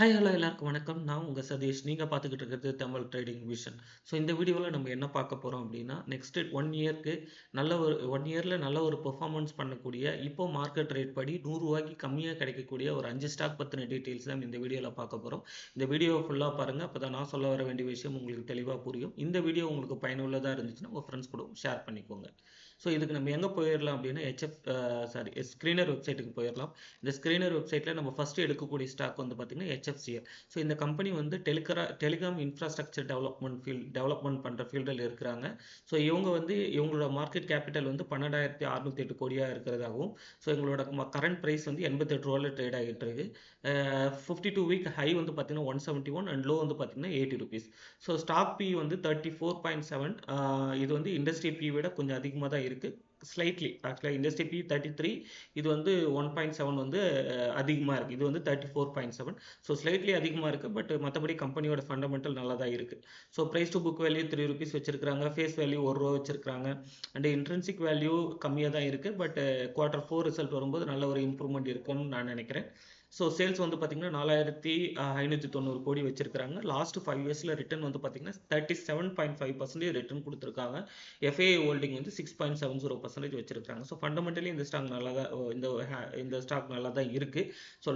Hi hello எல்லாருக்கும் வணக்கம். நான் உங்கள் சதீஷ். நீங்கள் பார்த்துக்கிட்டு இருக்கிறது தமிழ் ட்ரேடிங் விஷன் ஸோ இந்த வீடியோவில் நம்ம என்ன பார்க்க போகிறோம் அப்படின்னா நெக்ஸ்ட் ஒன் இயர்க்கு நல்ல ஒரு ஒன் இயரில் நல்ல ஒரு பெர்ஃபார்மன்ஸ் பண்ணக்கூடிய இப்போ மார்க்கெட் ரேட் படி நூறுரூவாய்க்கு கம்மியாக கிடைக்கக்கூடிய ஒரு அஞ்சு ஸ்டாக் பற்றின டீட்டெயில்ஸ் தான் இந்த வீடியோவில் பார்க்க போகிறோம் இந்த வீடியோவை ஃபுல்லாக பாருங்கள் அப்போ தான் நான் சொல்ல வர வேண்டிய விஷயம் உங்களுக்கு தெளிவாக புரியும். இந்த வீடியோ உங்களுக்கு பயனுள்ளதாக இருந்துச்சுன்னா உங்கள் ஃப்ரெண்ட்ஸ் கூட ஷேர் பண்ணிக்கோங்க. ஸோ இதுக்கு நம்ம எங்கே போயிடலாம் அப்படின்னா ஹெச்எஃப் சாரி ஸ்க்ரீனர் வெப்சைட்டுக்கு போயிடலாம் இந்த ஸ்க்ரீனர் வெப்சைட்டில் நம்ம ஃபஸ்ட்டு எடுக்கக்கூடிய ஸ்டாக் வந்து பார்த்திங்கன்னா ஹெச்எஃப்சிஎல் ஸோ இந்த கம்பெனி வந்து டெலிகரா telecom infrastructure development field development பண்ணுற ஃபீல்டில் இருக்கிறாங்க. ஸோ இவங்க வந்து இவங்களோட மார்க்கெட் கேபிட்டல் வந்து பன்னெண்டாயிரத்தி அறுநூத்தி எட்டு கோடியாக இருக்கிறதாகவும் ஸோ எங்களோட கரண்ட் ப்ரைஸ் வந்து எண்பத்தெட்டு ரூபாயில் ட்ரேட் ஆகிட்டு இருக்கு. ஃபிஃப்டி டூ வீக் ஹை வந்து பார்த்தீங்கன்னா one seventy one and low வந்து பார்த்தீங்கன்னா eighty rupees so stock P வந்து தேர்ட்டி ஃபோர் பாயிண்ட் செவன் இது வந்து இண்டஸ்ட்ரி பி விட கொஞ்சம் அதிகமாக தான் இருக்குது ஸ்லைட்லி ஆக்சுவலாக இண்டஸ்ட்ரி பி தேர்ட்டி த்ரீ இது வந்து ஒன் பாயிண்ட் செவன் வந்து அதிகமாக இருக்குது இது வந்து thirty four point seven so slightly அதிகமாக இருக்குது பட் மற்றபடி கம்பெனியோட ஃபண்டமெண்டல் நல்லா தான் இருக்குது so price to book value three rupees வச்சிருக்காங்க ஃபேஸ் வேல்யூ ஒரு ரூபா வச்சிருக்காங்க அண்ட் இன்ட்ரென்சிக் வேல்யூ கம்மியாக தான் இருக்குது பட் குவார்ட்டர் ஃபோர் ரிசல்ட் வரும்போது நல்ல ஒரு இம்ப்ரூவ்மெண்ட் இருக்கும்னு நான் நினைக்கிறேன். ஸோ சேல்ஸ் வந்து பார்த்தீங்கன்னா நாலாயிரத்தி ஐநூற்றி தொண்ணூறு கோடி வச்சிருக்காங்க லாஸ்ட் ஃபைவ் இயர்ஸில் ரிட்டர்ன் வந்து பார்த்தீங்கன்னா thirty seven point five percentage return கொடுத்துருக்காங்க எஃப்ஏ ஹோல்டிங் வந்து six point seven zero percentage வச்சிருக்காங்க ஸோ ஃபண்டமெண்டலி இந்த ஸ்டாக் நல்லா தான் இந்த இந்த ஸ்டாக் நல்லா தான் இருக்குது ஸோ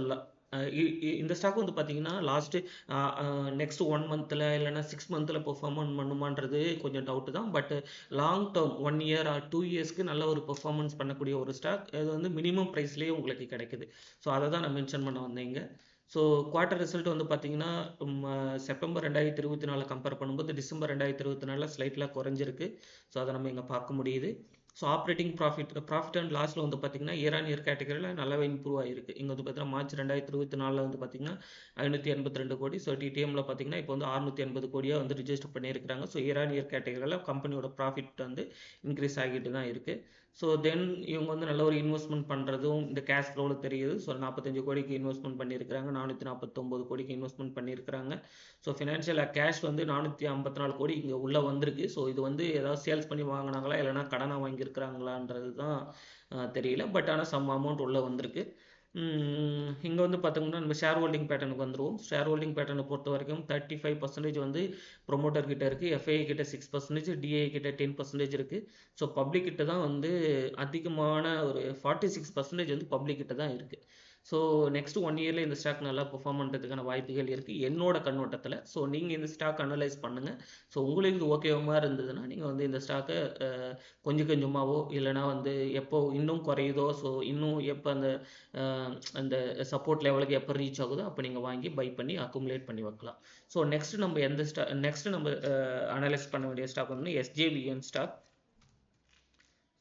இந்த ஸ்டாக் வந்து பார்த்தீங்கன்னா லாஸ்ட்டு நெக்ஸ்ட் ஒன் மந்தில் இல்லைனா சிக்ஸ் மந்தில் பெர்ஃபார்மன்ஸ் பண்ணுமான்றது கொஞ்சம் டவுட்டு தான். But long term one year or two இயர்ஸ்க்கு நல்ல ஒரு பெர்ஃபார்மன்ஸ் பண்ணக்கூடிய ஒரு ஸ்டாக் இது வந்து மினிமம் ப்ரைஸ்லேயே உங்களுக்கு கிடைக்குது. ஸோ அதை தான் நான் மென்ஷன் பண்ண வந்தேங்க ஸோ குவார்ட்டர் ரிசல்ட் வந்து பார்த்தீங்கன்னா செப்டம்பர் ரெண்டாயிரத்தி இருபத்தி நாலு கம்பேர் பண்ணும்போது டிசம்பர் ரெண்டாயிரத்தி இருபத்தி நாலில் ஸ்லைட்டில் குறைஞ்சிருக்கு. ஸோ அதை நம்ம இங்கே பார்க்க முடியுது. So operating profit profit and லாஸில் வந்து பார்த்தீங்கன்னா இயர் ஆன் இயர் கேட்டகரியில் நல்லாவே இம்ப்ரூவ் ஆகிருக்கு இங்கே வந்து பார்த்தீங்கன்னா மார்ச் ரெண்டாயிரத்தி இருபத்தி நாலில் வந்து பார்த்தீங்கன்னா ஐநூற்றி எண்பத்தி ரெண்டு கோடி. ஸோ டிடிஎம்ல பார்த்தீங்கன்னா இப்போ வந்து அறுநூற்றி எண்பது கோடியாக வந்து ரிஜிஸ்டர் பண்ணியிருக்கிறாங்க. ஸோ இயர் ஆன் இயர் கேட்டகரியில் கம்பெனியோட ப்ராஃபிட் வந்து இன்க்ரீஸ் ஆகிட்டு தான் இருக்குது ஸோ தென் இவங்க வந்து நல்ல ஒரு இன்வெஸ்ட்மெண்ட் பண்ணுறதும் இந்த கேஷ் ஃப்ளோவில் தெரியுது. ஸோ நாற்பத்தஞ்சு கோடிக்கு இன்வெஸ்ட்மெண்ட் பண்ணியிருக்கிறாங்க. நானூற்றி நாற்பத்தொம்போது கோடிக்கு இன்வெஸ்ட்மெண்ட் பண்ணியிருக்கிறாங்க. ஸோ ஃபினான்ஷியல் கேஷ் வந்து நானூற்றி ஐம்பத்தி நாலு கோடி இங்கே உள்ளே வந்திருக்கு. ஸோ இது வந்து ஏதாவது சேல்ஸ் பண்ணி வாங்கினாங்களா? இல்லைனா கடனாக செஞ்சுருக்கிறாங்களான்றது தான் தெரியல. பட் ஆனால் சம் அமௌண்ட் உள்ளே வந்திருக்கு. இங்கே வந்து பார்த்தோம்னா நம்ம ஷேர் ஹோல்டிங் பேட்டர்னுக்கு வந்துடுவோம் ஷேர் ஹோல்டிங் பேட்டர்னை பொறுத்த வரைக்கும் தேர்ட்டி ஃபைவ் பர்சன்டேஜ் வந்து ப்ரொமோட்டர் கிட்ட இருக்குது எஃப்ஐ கிட்ட சிக்ஸ் பர்சன்டேஜ் டிஐ கிட்ட டென் பர்சன்டேஜ் இருக்குது ஸோ பப்ளிக் கிட்ட தான் வந்து அதிகமான ஒரு ஃபார்ட்டி சிக்ஸ் பர்சன்டேஜ் வந்து பப்ளிக் கிட்ட தான் இருக்குது ஸோ நெக்ஸ்ட் ஒன் இயரில் இந்த ஸ்டாக் நல்லா பெர்ஃபார்ம் பண்ணுறதுக்கான வாய்ப்புகள் இருக்குது என்னோட கண்ணோட்டத்தில். ஸோ நீங்கள் இந்த ஸ்டாக் அனலைஸ் பண்ணுங்கள் ஸோ உங்களுக்கு இது ஓகேவமாக இருந்ததுன்னா நீங்கள் வந்து இந்த ஸ்டாக்கை கொஞ்சம் கொஞ்சமாகவோ இல்லைனா வந்து எப்போ இன்னும் குறையுதோ ஸோ இன்னும் எப்போ அந்த அந்த சப்போர்ட் லெவலுக்கு எப்போ ரீச் ஆகுதோ அப்போ நீங்கள் வாங்கி பை பண்ணி அக்குமுலேட் பண்ணி வைக்கலாம். ஸோ நெக்ஸ்ட் நம்ம எந்த ஸ்டா நெக்ஸ்ட் நம்ம அனலைஸ் பண்ண வேண்டிய ஸ்டாக் வந்து எஸ்ஜேவிஎன் ஸ்டாக்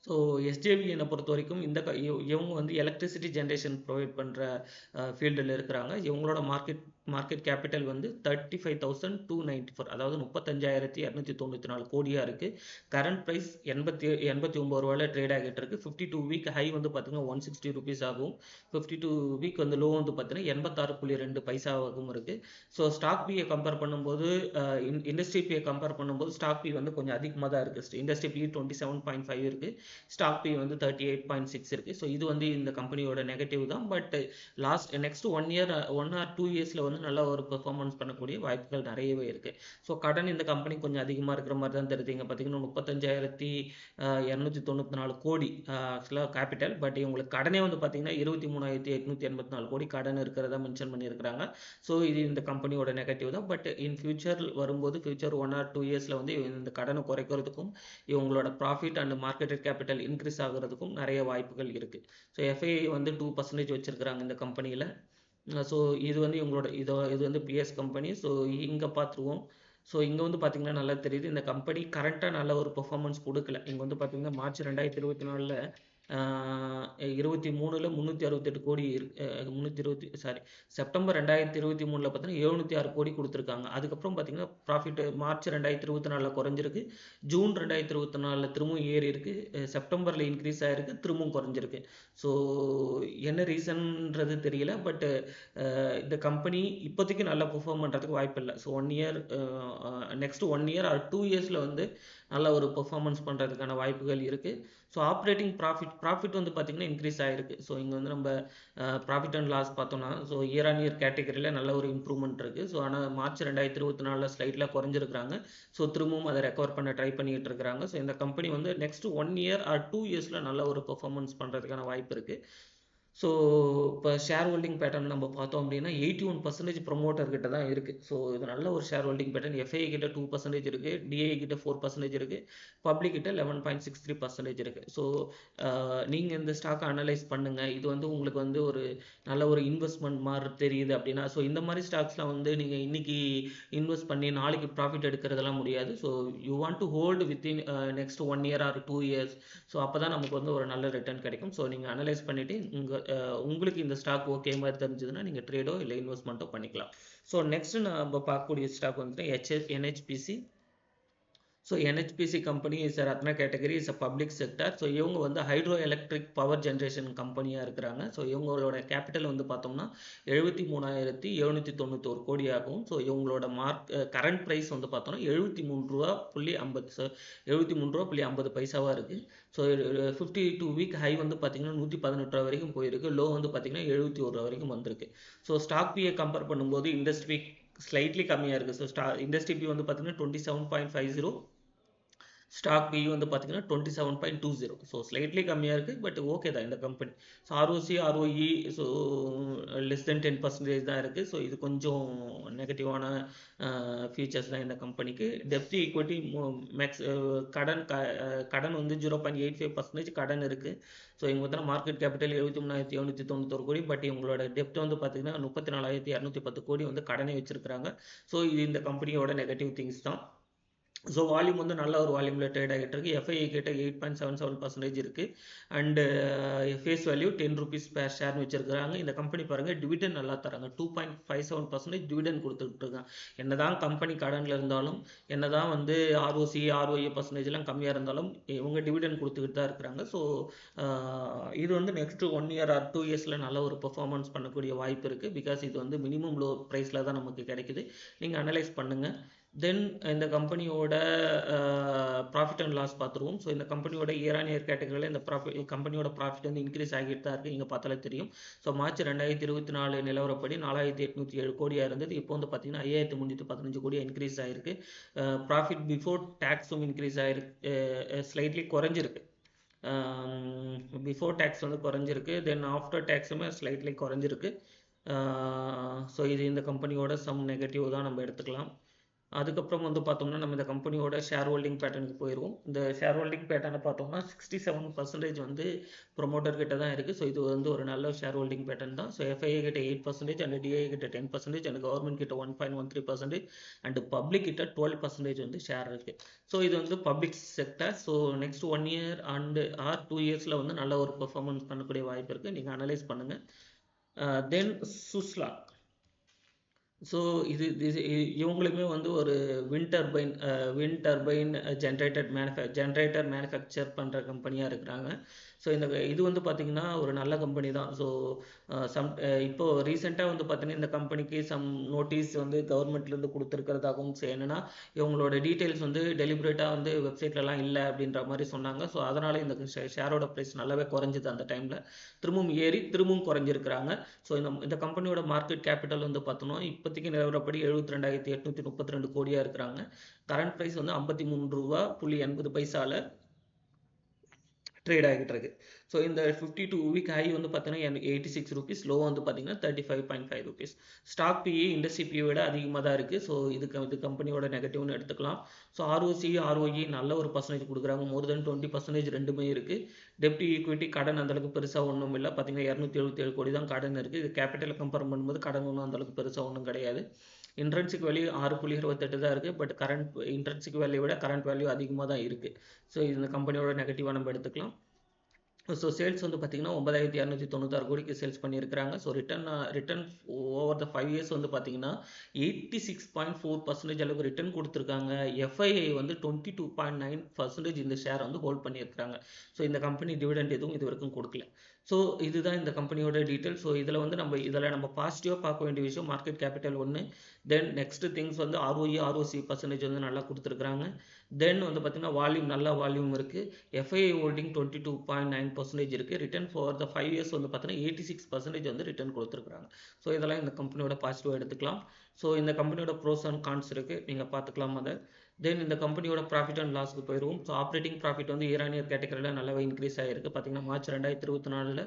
ஸோ எஸ்ஜேவிஎனை பொறுத்த வரைக்கும் இந்த இவங்க வந்து எலக்ட்ரிசிட்டி ஜென்ரேஷன் ப்ரொவைட் பண்ணுற ஃபீல்டில் இருக்கிறாங்க. இவங்களோட மார்க்கெட் மார்க்கெட் கேபிட்டல் வந்து thirty five thousand two ninety four அதாவது முப்பத்தஞ்சாயிரத்தி இரநூத்தி தொண்ணூற்றி நாலு கோடியாக இருக்குது கரண்ட் ப்ரைஸ் எண்பத்தி எண்பத்தி ஒம்பது ரூபாயில் ட்ரேட் ஆகிட்டு இருக்கு. ஃபிஃப்டி டூ வீக் ஹை வந்து பார்த்தீங்கன்னா ஒன் சிக்ஸ்டி ருபீஸ் ஆகும். ஃபிஃப்டி டூ வீக் வந்து லோ வந்து பார்த்தீங்கன்னா எண்பத்தாறு புள்ளி ரெண்டு பைசாவாகவும் இருக்குது ஸோ ஸ்டாக் பியை கம்பேர் பண்ணும்போது இண்டஸ்ட்ரி பியை கம்பேர் பண்ணும்போது ஸ்டாக் பி வந்து கொஞ்சம் அதிகமாக தான் இருக்குது industry P twenty seven point five இருக்குது ஸ்டாக் பி வந்து தேர்ட்டி எயிட் பாயிண்ட் சிக்ஸ் இருக்குது ஸோ இது வந்து இந்த கம்பெனியோட நெகட்டிவ் தான். But last next one year one or two இயர்ஸில் வந்து நல்ல ஒரு பெர்ஃபார்மன்ஸ் பண்ணக்கூடிய வாய்ப்புகள் நிறையவே இருக்குது ஸோ கடன் இந்த கம்பெனி கொஞ்சம் அதிகமாக இருக்கிற மாதிரி தான் தெரியுது இங்கே பார்த்தீங்கன்னா முப்பத்தஞ்சாயிரத்தி இரநூத்தி தொண்ணூற்றி நாலு கோடி ஆக்சுவலாக கேபிட்டல் பட் இவங்களுக்கு கடனே வந்து பார்த்தீங்கன்னா இருபத்தி மூணாயிரத்தி எட்நூற்றி எண்பத்தி நாலு கோடி கடன் இருக்கிறதா மென்ஷன் பண்ணியிருக்கிறாங்க. ஸோ இது இந்த கம்பெனியோட நெகட்டிவ் தான். பட் இன் ஃபியூச்சர் வரும்போது ஃபியூச்சர் ஒன் ஆர் டூ இயர்ஸில் வந்து இந்த கடனை குறைக்கிறதுக்கும் இவங்களோட profit and marketed capital increase ஆகிறதுக்கும் நிறைய வாய்ப்புகள் இருக்குது ஸோ எஃப்ஐ வந்து டூ பர்சன்டேஜ் வச்சுருக்கிறாங்க இந்த கம்பெனியில் ஸோ இது வந்து இவங்களோட இதோ இது வந்து பிஎஸ் கம்பெனி ஸோ இங்கே பார்த்துருவோம் ஸோ இங்கே வந்து பார்த்தீங்கன்னா நல்லா தெரியுது. இந்த கம்பெனி கரண்ட்டாக நல்ல ஒரு பெர்ஃபார்மன்ஸ் கொடுக்கல. இங்கே வந்து பார்த்தீங்கன்னா மார்ச் ரெண்டாயிரத்தி இருபத்தி நாலில் இருபத்தி மூணில் முந்நூற்றி அறுபத்தெட்டு கோடி முந்நூற்றி இருபத்தி சாரி செப்டம்பர் ரெண்டாயிரத்தி இருபத்தி மூணில் பார்த்தீங்கன்னா எழுநூற்றி ஆறு கோடி கொடுத்துருக்காங்க. அதுக்கப்புறம் பார்த்தீங்கன்னா ப்ராஃபிட் மார்ச் ரெண்டாயிரத்தி இருபத்தி நாலில் குறைஞ்சிருக்கு. ஜூன் ரெண்டாயிரத்தி இருபத்தி நாலில் திரும்பவும் ஏறி இருக்குது செப்டம்பரில் இன்க்ரீஸ் ஆகிருக்கு திரும்பவும் குறைஞ்சிருக்கு. ஸோ என்ன ரீசன்ன்றது தெரியல. பட் இந்த கம்பெனி இப்போதைக்கு நல்லா பெர்ஃபார்ம் பண்ணுறதுக்கு வாய்ப்பு இல்லை. So one year next one year or two இயர்ஸில் வந்து நல்ல ஒரு பெர்ஃபார்மன்ஸ் பண்ணுறதுக்கான வாய்ப்புகள் இருக்குது ஸோ ஆப்ரேட்டிங் ப்ராஃபிட் ப்ராஃபிட் வந்து பார்த்திங்கன்னா இன்க்ரீஸ் ஆகிருக்கு ஸோ இங்கே வந்து நம்ம ப்ராஃபிட் அண்ட் லாஸ் பார்த்தோம்னா ஸோ இயர் ஆன் இயர் கேட்டகரியில் நல்ல ஒரு இம்ப்ரூவ்மெண்ட் இருக்குது ஸோ ஆனால் மார்ச் ரெண்டாயிரத்தி இருபத்தி நாலில் ஸ்லைட்டில் குறைஞ்சிருக்கிறாங்க. ஸோ திரும்பவும் அதை ரெக்கவர் பண்ண ட்ரை பண்ணிகிட்டு இருக்கிறாங்க. ஸோ இந்த கம்பெனி வந்து next one year or two இயர்ஸில் நல்ல ஒரு பெர்ஃபார்மன்ஸ் பண்ணுறதுக்கான வாய்ப்பு இருக்குது ஸோ இப்போ ஷேர் ஹோல்டிங் பேட்டர்ன் நம்ம பார்த்தோம் அப்படின்னா எயிட்டி ஒன் பர்சன்டேஜ் ப்ரொமோட்டர் கிட்ட தான் இருக்குது ஸோ இது நல்ல ஒரு ஷேர் ஹோல்டிங் பேட்டர்ன் எஃப்ஐ கிட்ட டூ பர்சன்டேஜ் இருக்குது டிஐ கிட்ட ஃபோர் பர்சன்டேஜ் இருக்குது பப்ளிக் கிட்ட eleven point six three percentage இருக்குது ஸோ நீங்கள் இந்த ஸ்டாக்கை அனலைஸ் பண்ணுங்கள் இது வந்து உங்களுக்கு வந்து ஒரு நல்ல ஒரு இன்வெஸ்ட்மெண்ட் மாதிரி தெரியுது அப்படின்னா ஸோ இந்த மாதிரி ஸ்டாக்ஸ்லாம் வந்து நீங்கள் இன்னைக்கு இன்வெஸ்ட் பண்ணி நாளைக்கு ப்ராஃபிட் எடுக்கிறதெல்லாம் முடியாது. So you want to hold within next one year or two years so அப்போ தான் நமக்கு வந்து ஒரு நல்ல ரிட்டர்ன் கிடைக்கும். ஸோ நீங்கள் அனலைஸ் பண்ணிவிட்டு உங்கள் உங்களுக்கு இந்த ஸ்டாக் ஓகே மாதிரி தெரிஞ்சதுன்னா நீங்கள் ட்ரேடோ இல்லை இன்வெஸ்ட்மெண்ட்டோ பண்ணிக்கலாம். ஸோ நெக்ஸ்ட் நம்ம பார்க்கக்கூடிய ஸ்டாக் வந்துட்டு HS NHPC so NHPC company is Ratna category is a public sector so இவங்க வந்து ஹைட்ரோ எலக்ட்ரிக் பவர் ஜென்ரேஷன் கம்பெனியாக இருக்கிறாங்க. ஸோ இவங்களோட கேபிட்டல் வந்து பார்த்தோம்னா எழுபத்தி மூணாயிரத்தி எழுநூற்றி தொண்ணூத்தோரு கோடி ஆகும். ஸோ இவங்களோட மார்க் கரண்ட் ப்ரைஸ் வந்து பார்த்தோம்னா எழுபத்தி மூணு ரூபா புள்ளி ஐம்பது எழுபத்தி மூணு ரூபா புள்ளி ஐம்பது பைசாவாக இருக்குது so fifty two week high வந்து பார்த்தீங்கன்னா நூற்றி பதினெட்டு ரூபா வரைக்கும் போயிருக்கு. லோ வந்து பார்த்தீங்கன்னா எழுபத்தி ஒரு ரூபா வரைக்கும் வந்திருக்கு. ஸோ ஸ்டாக் பியை கம்பேர் பண்ணும்போது இண்டஸ்ட்ரி ஸ்லைட்லி கம்மியாக இருக்குது ஸோ ஸ்டா இண்டஸ்ட்ரி பி வந்து பார்த்தீங்கன்னா twenty seven point five zero stock P வந்து பார்த்தீங்கன்னா twenty seven point two zero so slightly கம்மியாக இருக்குது பட் ஓகே தான் இந்த company so ROC ROE so less than ten percentage தான் இருக்குது ஸோ இது கொஞ்சம் நெகட்டிவான ஃபீச்சர்ஸ் தான் இந்த கம்பெனிக்கு டெப்டி ஈக்விட்டி மேக்ஸ் கடன் க கடன் வந்து zero point eight five percentage கடன் இருக்குது ஸோ இவங்க வந்து மார்க்கெட் கேபிட்டல் எழுபத்தி மூணாயிரத்தி எழுநூற்றி தொண்ணூத்தொரு கோடி பட் இவங்களோட டெப்ட் வந்து பார்த்தீங்கன்னா முப்பத்தி நாலாயிரத்தி இரநூத்தி பத்து கோடி வந்து கடனை வச்சிருக்கிறாங்க. ஸோ இது இந்த கம்பெனியோட நெகட்டிவ் திங்ஸ் தான். ஸோ வால்யூம் வந்து நல்ல ஒரு வால்யூமில் ட்ரேட் ஆகிட்டு இருக்கு. எஃப்ஐ கிட்ட eight point seven seven percentage இருக்குது and face value ten rupees per ஷேர்னு வச்சிருக்காங்க இந்த கம்பெனி பாருங்கள் டிவிடன் நல்லா தராங்க. Two point five seven percentage dividend கொடுத்துட்டு இருக்காங்க. என்ன தான் கம்பெனி கடனில் இருந்தாலும் என்ன தான் வந்து ஆர்ஓசி ஆர்ஓஏ பர்சன்டேஜ்லாம் கம்மியாக இருந்தாலும் இவங்க டிவிடன் கொடுத்துக்கிட்டு தான் இருக்கிறாங்க. ஸோ uh, இது வந்து next one year or two இயர்ஸில் நல்ல ஒரு பெர்ஃபார்மன்ஸ் பண்ணக்கூடிய வாய்ப்பு இருக்குது பிகாஸ் இது வந்து மினிமம் லோ ப்ரைஸில் தான் நமக்கு கிடைக்குது. நீங்கள் அனலைஸ் பண்ணுங்கள் தென் இந்த கம்பெனியோட ப்ராஃபிட் அண்ட் லாஸ் பார்த்துருவோம். ஸோ இந்த கம்பெனியோட இயர் ஆன் இயர் கேட்டகரியில் இந்த ப்ராஃபிட் கம்பெனியோட ப்ராஃபிட் வந்து இன்க்ரீஸ் ஆகிட்டு தான் இருக்குது இங்கே பார்த்தாலே தெரியும். ஸோ மார்ச் ரெண்டாயிரத்தி இருபத்தி நாலு நிலவரப்படி நாலாயிரத்தி எட்நூற்றி ஏழு கோடியாக இருந்தது. இப்போ வந்து பார்த்தீங்கன்னா ஐயாயிரத்தி முந்நூற்றி பதினஞ்சு கோடியாக இன்க்ரீஸ் ஆகிருக்கு ப்ராஃபிட் பிஃபோர் டேக்ஸும் இன்க்ரீஸ் ஆகிருக்கு ஸ்லைட்லி குறைஞ்சிருக்கு. பிஃபோர் டேக்ஸ் வந்து குறைஞ்சிருக்கு. தென் ஆஃப்டர் டேக்ஸுமே ஸ்லைட்லி குறைஞ்சிருக்கு. ஸோ இது இந்த கம்பெனியோட சம் நெகட்டிவ் தான் நம்ம எடுத்துக்கலாம். அதுக்கப்புறம் வந்து பார்த்தோம்னா நம்ம இந்த கம்பெனியோட ஷேர் ஹோல்டிங் பேட்டர்னுக்கு போயிடுவோம் இந்த ஷேர் ஹோல்டிங் பேட்டர்னை பார்த்தோம்னா சிக்ஸ்டி செவன் பர்சன்டேஜ் வந்து ப்ரொமோட்டர் கிட்ட தான் இருக்குது ஸோ இது வந்து ஒரு நல்ல ஷேர் ஹோல்டிங் பேட்டர்ன் தான். ஸோ எஃப்ஐஏ கிட்ட எயிட் பர்சன்டேஜ் அண்ட் டிஐ கிட்ட டென் பர்சன்டேஜ் அண்ட் கவர்மெண்ட் கிட்ட one point one three percentage and public கிட்ட டுவெல் பர்சன்டேஜ் வந்து ஷேர் இருக்குது ஸோ இது வந்து public sector so next one year and or two இயர்ஸில் வந்து நல்ல ஒரு பெர்ஃபார்மன்ஸ் பண்ணக்கூடிய வாய்ப்பு இருக்குது நீங்கள் அனலைஸ் பண்ணுங்கள் தென் uh, சுஸ்லா ஸோ இது இது இவங்களுமே வந்து ஒரு wind turbine generator turbine generated மேனுஃபே generator manufacture பண்ணுற கம்பெனியாக இருக்கிறாங்க. ஸோ இந்த இது வந்து பார்த்திங்கன்னா ஒரு நல்ல கம்பெனி தான். ஸோ சம் இப்போ ரீசெண்டாக வந்து பார்த்தீங்கன்னா இந்த கம்பெனிக்கு சம் நோட்டீஸ் வந்து கவர்மெண்ட்லேருந்து கொடுத்துருக்கிறதாகவும் என்னென்னா இவங்களோட டீட்டெயில்ஸ் வந்து டெலிபரேட்டாக வந்து வெப்சைட்லலாம் இல்லை அப்படின்ற மாதிரி சொன்னாங்க. ஸோ அதனால் இந்த ஷேரோட ப்ரைஸ் நல்லாவே குறைஞ்சிது அந்த டைமில் திரும்பவும் ஏறி திரும்பவும் குறைஞ்சிருக்கிறாங்க. ஸோ இந்த இந்த கம்பெனியோட மார்க்கெட் கேபிட்டல் வந்து பார்த்தோம்னா இப்போதைக்கு நிலவரப்படி எழுபத்தி ரெண்டாயிரத்தி எட்நூற்றி முப்பத்தி ரெண்டு கோடியாக இருக்கிறாங்க. கரண்ட் ப்ரைஸ் வந்து ஐம்பத்தி மூணு ரூபா புள்ளி எண்பது பைசாவில் ட்ரேட் ஆகிட்டு இருக்கு. ஸோ இந்த ஃபிஃப்டி டூ வீக் ஹை வந்து பார்த்தீங்கன்னா எயிட்டி சிக்ஸ் ருபீஸ் லோ வந்து பார்த்தீங்கன்னா thirty five point five rupees stock PE industry PE விட அதிகமாக தான் இருக்குது ஸோ இதுக்கு இது கம்பெனியோட நெகட்டிவ்னு எடுத்துக்கலாம். ஸோ ஆர்ஓசி ஆர்ஓஇ நல்ல ஒரு பர்சன்டேஜ் கொடுக்குறாங்க. மோர் தென் டுவெண்ட்டி பர்சன்டேஜ் ரெண்டுமே இருக்குது டெப்டி ஈக்விட்டி கடன் அந்தளவுக்கு பெருசாக ஒன்றும் இல்லை. பார்த்தீங்கன்னா இரநூத்தி எழுபத்தி ஏழு கோடி தான் கடன் இருக்குது இது கேபிட்டலை கம்பேர் பண்ணும்போது கடன் ஒன்றும் அந்தளவுக்கு பெருசாக ஒன்றும் கிடையாது. இன்ட்ரென்சிக் வேல்யூ ஆறு புள்ளி இருபத்தெட்டு தான் இருக்குது பட் கரண்ட் இன்ட்ரென்சிக் வேல்யூ விட கரண்ட் வேல்யூ அதிகமாக தான் இருக்குது ஸோ இந்த கம்பெனியோட நெகட்டிவாக நம்ம எடுத்துக்கலாம். ஸோ சேல்ஸ் வந்து பார்த்தீங்கன்னா ஒன்பதாயிரத்தி இரநூத்தி தொண்ணூத்தாறு கோடிக்கு சேல்ஸ் பண்ணியிருக்கிறாங்க. So return return over the five years வந்து பார்த்தீங்கன்னா eighty six point four percentage அளவுக்கு ரிட்டர்ன் கொடுத்துருக்காங்க. எஃப்ஐஐ வந்து twenty two point nine percentage இந்த ஷேர் வந்து ஹோல்ட் பண்ணியிருக்காங்க ஸோ இந்த கம்பெனி டிவிடெண்ட் எதுவும் இது வரைக்கும் கொடுக்கல. ஸோ இதுதான் இந்த கம்பெனியோட டீட்டெயில் ஸோ இதில் வந்து நம்ம இதில் நம்ம பாசிட்டிவாக பார்க்க வேண்டிய விஷயம் மார்க்கெட் கேபிட்டல் ஒன்று தென் நெக்ஸ்ட் திங்ஸ் வந்து ஆர்ஓஇ ஆர்ஓசி பர்சன்டேஜ் வந்து நல்லா கொடுத்துருக்குறாங்க. தென் வந்து பார்த்தீங்கன்னா வால்யூம் நல்ல வால்யூம் இருக்குது FI holding twenty two point nine percentage இருக்குது return for the five years வந்து பார்த்தீங்கன்னா எயிட்டி சிக்ஸ் பர்சன்டேஜ் வந்து ரிட்டர்ன் கொடுத்துருக்குறாங்க. ஸோ இதெல்லாம் இந்த கம்பெனியோட பாசிட்டிவாக எடுத்துக்கலாம். ஸோ இந்த கம்பெனியோட ப்ரோஸ் அண்ட் கான்ஸ் இருக்குது நீங்கள் பார்த்துக்கலாம் அதை. தென் இந்த கம்பெனியோட ப்ராஃபிட் அண்ட் லாஸ்க்கு போயிடுவோம் ஸோ ஆப்ரேட்டிங் ப்ராஃபிட் வந்து இயர் ஆன் இயர் கேட்டகரியில் நல்லாவே இன்க்ரீஸ் ஆகிருக்கு பார்த்தீங்கன்னா மார்ச் ரெண்டாயிரத்தி இருபத்தி நாலில்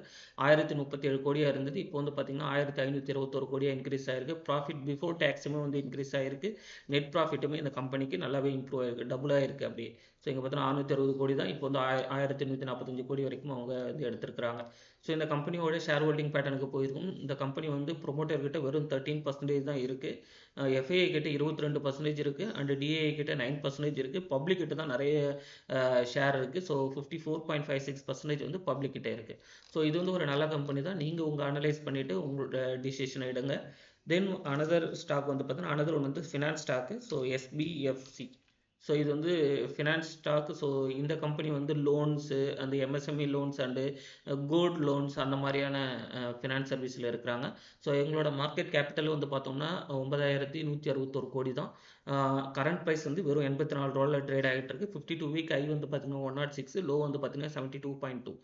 ஆயிரத்தி முப்பத்தி ஏழு கோடியாக இருந்தது. இப்போ வந்து பார்த்தீங்கன்னா ஆயிரத்தி ஐநூற்றி இருபத்தொரு கோடியாக இன்க்ரீஸ் ஆயிருக்கு. ப்ராஃபிட் பிஃபோர் டேக்ஸுமே வந்து இன்க்ரீஸ் ஆகிருக்கு நெட் ப்ராஃபிட்டுமே இந்த கம்பெனிக்கு நல்லாவே இம்ப்ரூவ் ஆயிருக்கு. டபுளாக இருக்குது அப்படியே. ஸோ இங்கே பார்த்தீங்கன்னா அறுநூத்தி அறுபது கோடி தான். இப்போ வந்து ஆய ஆயிரத்தி நூற்றி நாற்பத்தஞ்சு கோடி வரைக்கும் அவங்க வந்து எடுத்திருக்கிறாங்க. ஸோ இந்த கம்பெனியோட ஷேர் ஹோல்டிங் பேட்டர்னுக்கு போயிருக்கும். இந்த கம்பெனி வந்து ப்ரொமோட்டர் கிட்ட வெறும் தேர்ட்டீன் பர்சன்டேஜ் தான் இருக்குது எஃப்ஐஐ கிட்ட இருபத்தி ரெண்டு பர்சன்டேஜ் இருக்குது அண்ட் டிஏஐ கிட்ட நைன் பர்சன்டேஜ் இருக்குது பப்ளிக் கிட்ட தான் நிறைய ஷேர் இருக்குது so fifty four point five six percentage வந்து பப்ளிக் கிட்ட இருக்குது ஸோ இது வந்து ஒரு நல்ல கம்பெனி தான். நீங்கள் உங்கள் அனலைஸ் பண்ணிவிட்டு உங்களோட டிசிஷன் எடுங்க. தென் அனதர் ஸ்டாக் வந்து பார்த்தீங்கன்னா அனதர் ஒன்று வந்து finance stock so SBFC so இது வந்து ஃபினான்ஸ் ஸ்டாக் ஸோ இந்த கம்பெனி வந்து லோன்ஸு அந்த MSME loans and gold loans அந்த மாதிரியான uh, ஃபினான்ஸ் சர்வீஸில் இருக்கிறாங்க. ஸோ எங்களோட மார்க்கெட் கேபிட்டல் வந்து பார்த்தோம்னா ஒன்பதாயிரத்தி நூற்றி அறுபத்தொரு கோடி தான். Uh, கரண்ட் ப்ரைஸ் வந்து வெறும் எண்பத்தி நாலு ரூபாயில் ட்ரேட் ஆகிட்டு இருக்கு. ஃபிஃப்டி டூ வீக் ஐ வந்து பார்த்தீங்கன்னா ஒன் நாட் சிக்ஸ் லோ வந்து பார்த்தீங்கன்னா seventy two point two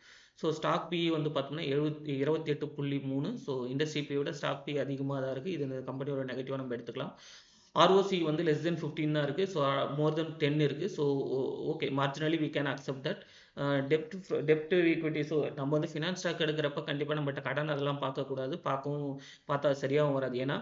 so stock P வந்து பார்த்தோம்னா எழுபத்தி இருபத்தி எட்டு புள்ளி மூணு. ஸோ இண்டஸ்ட்ரி பியோட ஸ்டாக் பி அதிகமாக தான் இருக்குது இது இந்த கம்பெனியோட நெகட்டிவாக நம்ம எடுத்துக்கலாம். ஆர்ஓசி வந்து லெஸ் தென் ஃபிஃப்டீன் தான் இருக்குது ஸோ மோர் தென் டென் இருக்குது so okay marginally we can accept that dept dept equity so நம்ம வந்து ஃபினான்ஸ் ஸ்டாக் எடுக்கிறப்ப கண்டிப்பாக நம்மகிட்ட கடன் அதெல்லாம் பார்க்கக்கூடாது. பார்க்கவும் பார்த்தா சரியாகவும் வராது. ஏன்னா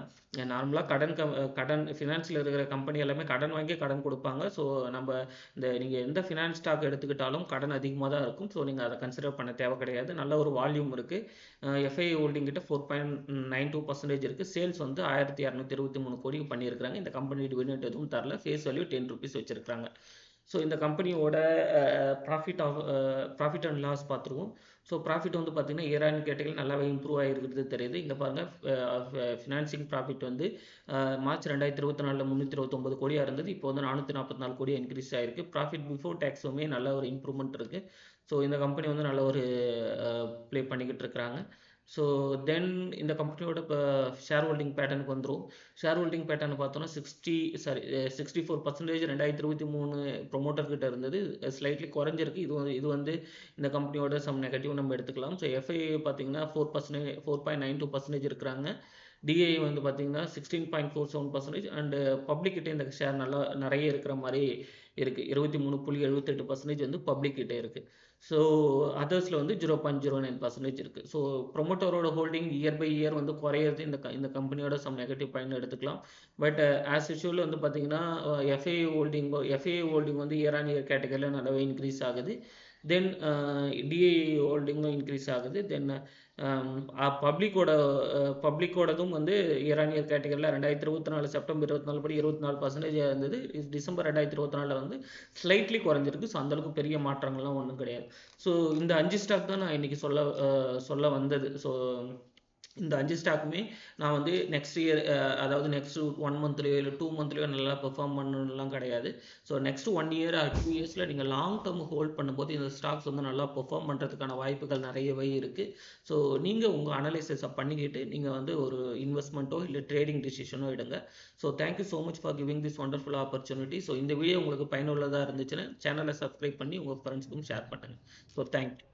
நார்மலாக கடன் கம் கடன் ஃபினான்ஸில் இருக்கிற கம்பெனி எல்லாமே கடன் வாங்கி கடன் கொடுப்பாங்க. ஸோ நம்ம இந்த நீங்கள் எந்த ஃபினான்ஸ் ஸ்டாக் எடுத்துக்கிட்டாலும் கடன் அதிகமாக தான் இருக்கும். ஸோ நீங்கள் அதை கன்சிடர் பண்ண தேவை கிடையாது. நல்ல ஒரு வால்யூம் இருக்குது எஃப்ஐ ஹோல்டிங் கிட்ட four point nine two percentage இருக்குது சேல்ஸ் வந்து ஆயிரத்தி இரநூத்தி இருபத்தி மூணு கோடி பண்ணியிருக்கிறாங்க. இந்த கம்பெனி டிவிடெண்ட் எதுவும் தரல. ஃபேஸ் வேல்யூ டென் ருபீஸ் வச்சுருக்காங்க ஸோ இந்த கம்பெனியோட profit of profit and loss பார்த்துருவோம். ஸோ ப்ராஃபிட் வந்து பார்த்திங்கன்னா இயரான் கேட்டகரி நல்லாவே இம்ப்ரூவ் ஆகிருக்கிறது தெரியுது. இங்கே பாருங்கள் ஃபினான்சிங் ப்ராஃபிட் வந்து மார்ச் ரெண்டாயிரத்தி இருபத்தி நாலில் முந்நூற்றி இருபத்தொம்பது கோடியாக இருந்தது. இப்போ வந்து நானூற்றி நாற்பத்தி நாலு கோடி இன்க்ரீஸ் ஆகிருக்கு ப்ராஃபிட் பிஃபோர் டேக்ஸுமே நல்ல ஒரு இம்ப்ரூவ்மெண்ட் இருக்குது ஸோ இந்த கம்பெனி வந்து நல்ல ஒரு ப்ளே பண்ணிக்கிட்டு இருக்கிறாங்க. ஸோ தென் இந்த கம்பெனியோட இப்போ ஷேர் ஹோல்டிங் பேட்டர்னுக்கு வந்துடும் ஷேர் ஹோல்டிங் பேட்டர்ன் பார்த்தோன்னா sixty sorry sixty four percentage ரெண்டாயிரத்தி இருபத்தி மூணு ப்ரொமோட்டர் கிட்ட இருந்தது. ஸ்லைட்லி குறைஞ்சிருக்கு. இது வந்து இது வந்து இந்த கம்பெனியோட சம் நெகட்டிவ் நம்ம எடுத்துக்கலாம். ஸோ எஃப்ஐ பார்த்தீங்கன்னா four percentage four point nine two percentage இருக்கிறாங்க. டிஐ வந்து பார்த்தீங்கன்னா sixteen point four seven percentage and public கிட்டே இந்த ஷேர் நல்லா நிறைய இருக்கிற மாதிரி இருக்குது இருபத்தி மூணு புள்ளி எழுபத்தெட்டு பர்சன்டேஜ் வந்து பப்ளிக் கிட்டே இருக்குது ஸோ அதர்ஸில் வந்து zero point zero nine percentage இருக்குது ஸோ ப்ரொமோட்டரோட ஹோல்டிங் இயர் பை இயர் வந்து குறையிறது இந்த இந்த கம்பெனியோட சம் நெகட்டிவ் பாயிண்ட் எடுத்துக்கலாம். பட் ஆஸ் யூஷுவல் வந்து பார்த்தீங்கன்னா எஃப்ஐ ஹோல்டிங் எஃப்ஐ ஹோல்டிங் வந்து இயர் ஆன் இயர் கேட்டகரியில் நல்லாவே இன்க்ரீஸ் ஆகுது. தென் டிஐ ஹோல்டிங்கும் இன்க்ரீஸ் ஆகுது. தென் பப்ளிக்கோட பப்ளிக்கோடதும் வந்து இரானியர் கேட்டகரியில் ரெண்டாயிரத்தி இருபத்தி நாலு செப்டம்பர் இருபத்தி நாலு படி இருபத்தி நாலு பர்சன்டேஜ் இருந்தது. டிசம்பர் ரெண்டாயிரத்தி இருபத்தி நாலில் வந்து ஸ்லைட்லி குறைஞ்சிருக்கு. ஸோ அந்தளவுக்கு பெரிய மாற்றங்கள்லாம் ஒன்றும் கிடையாது. ஸோ இந்த அஞ்சு ஸ்டாக் தான் நான் இன்றைக்கி சொல்ல சொல்ல வந்தது. ஸோ இந்த அஞ்சு ஸ்டாக்குமே நான் வந்து நெக்ஸ்ட் இயர் அதாவது நெக்ஸ்ட் ஒன் மந்த்லேயோ இல்லை டூ மந்த்லேயோ நல்லா பெர்ஃபார்ம் பண்ணணும்லாம் கிடையாது. So next one year or two இயர்ஸில் நீங்கள் லாங் டேர்ம் ஹோல்ட் பண்ணும்போது இந்த ஸ்டாக்ஸ் வந்து நல்லா பெர்ஃபார்ம் பண்ணுறதுக்கான வாய்ப்புகள் நிறையவே இருக்குது ஸோ நீங்கள் உங்கள் அனலைசிஸை பண்ணிக்கிட்டு நீங்கள் வந்து ஒரு இன்வெஸ்ட்மெண்ட்டோ இல்லை ட்ரேடிங் டிசிஷனோ எடுங்க. So thank you so much for giving this wonderful opportunity so இந்த வீடியோ உங்களுக்கு பயனுள்ளதாக இருந்துச்சுன்னா சேனலை சப்ஸ்கிரைப் பண்ணி உங்கள் ஃப்ரெண்ட்ஸுக்கும் ஷேர் பண்ணுங்கள் ஸோ தேங்க்யூ